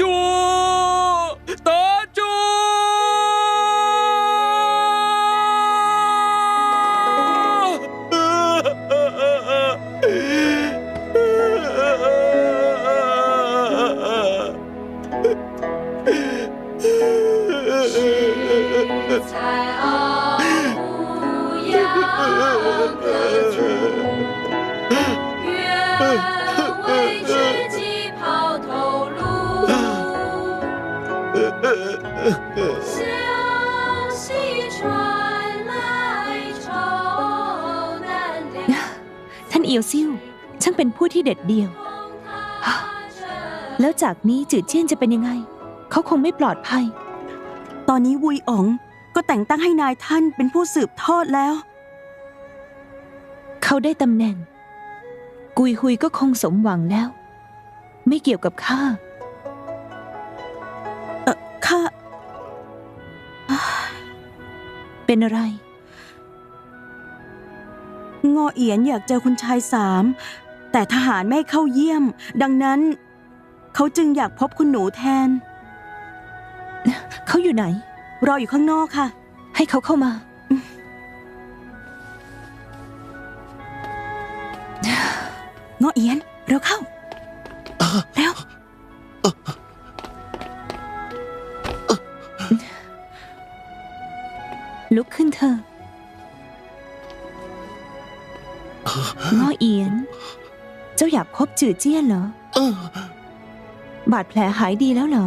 จูตาจู采 ท่านเอียวซิ่วช่างเป็นผู้ที่เด็ดเดี่ยว แล้วจากนี้จืดเจี้ยนจะเป็นยังไง เขาคงไม่ปลอดภัย ตอนนี้วุยอ๋องก็แต่งตั้งให้นายท่านเป็นผู้สืบทอดแล้ว เขาได้ตำแหน่ง กุยฮุยก็คงสมหวังแล้ว ไม่เกี่ยวกับข้าเออข้าเป็นอะไร งอเอียนอยากเจอคุณชายสาม แต่ทหารไม่ให้เข้าเยี่ยม ดังนั้น เขาจึงอยากพบคุณหนูแทน เขาอยู่ไหน รออยู่ข้างนอกค่ะ ให้เขาเข้ามา งอเอียน เร็วเข้าแล้วลุกขึ้นเถอ ง้อเอียน เจ้าอยากพบจืดเจี้ยนเหรอ บาดแผลหายดีแล้วเหรอ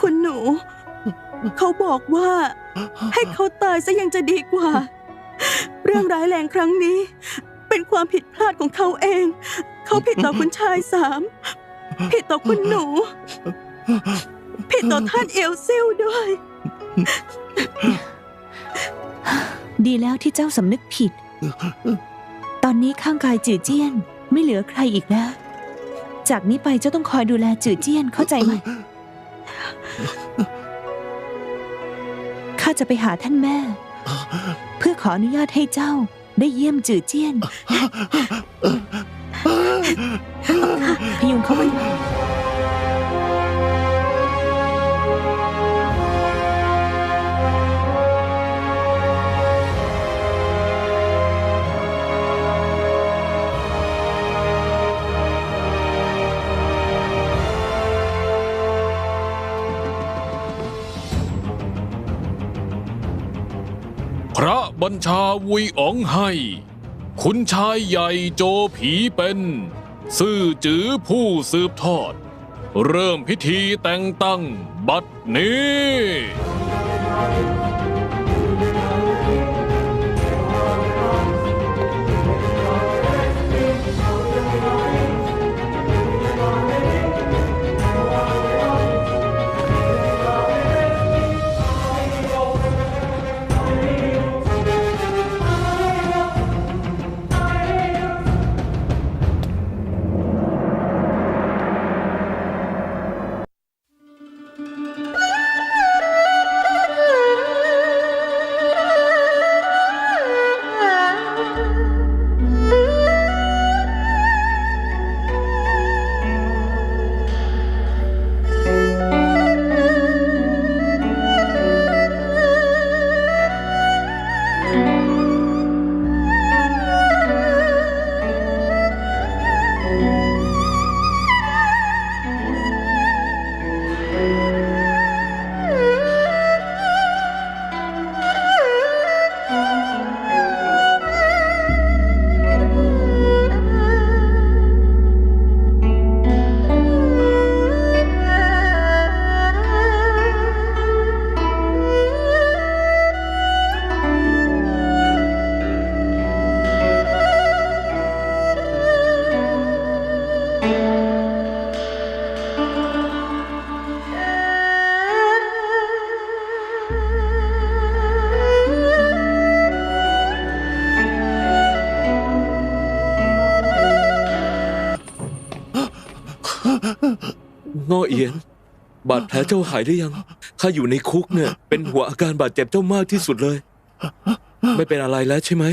คุณหนู เขาบอกว่า ให้เขาตายซะยังจะดีกว่า เรื่องร้ายแรงครั้งนี้เป็น ความผิดพลาดของเขาเอง เขาผิดต่อคุณชายสาม ผิดต่อคุณหนู ผิดต่อท่านเอลซิลด้วย ดีแล้วที่เจ้าสำนึกผิด ตอนนี้ข้างกายจืดเจี้ยน ไม่เหลือใครอีกแล้ว จากนี้ไปเจ้าต้องคอยดูแลจืดเจี้ยนเข้าใจไหมข้าจะไปหาท่านแม่ เพื่อขออนุญาตให้เจ้า ได้เยี่ยมจือเจี้ยนพยุงเขาไว้ พระบัญชาวุยอ๋องให้ คุณชายใหญ่โจผีเป็น ซื่อจื้อผู้สืบทอด เริ่มพิธีแต่งตั้งบัดนี้ งอเอียน บาดแผลเจ้าหายหรือยัง ข้าอยู่ในคุกเนี่ย เป็นหัวอาการบาดเจ็บเจ้ามากที่สุดเลย ไม่เป็นอะไรแล้วใช่ไหม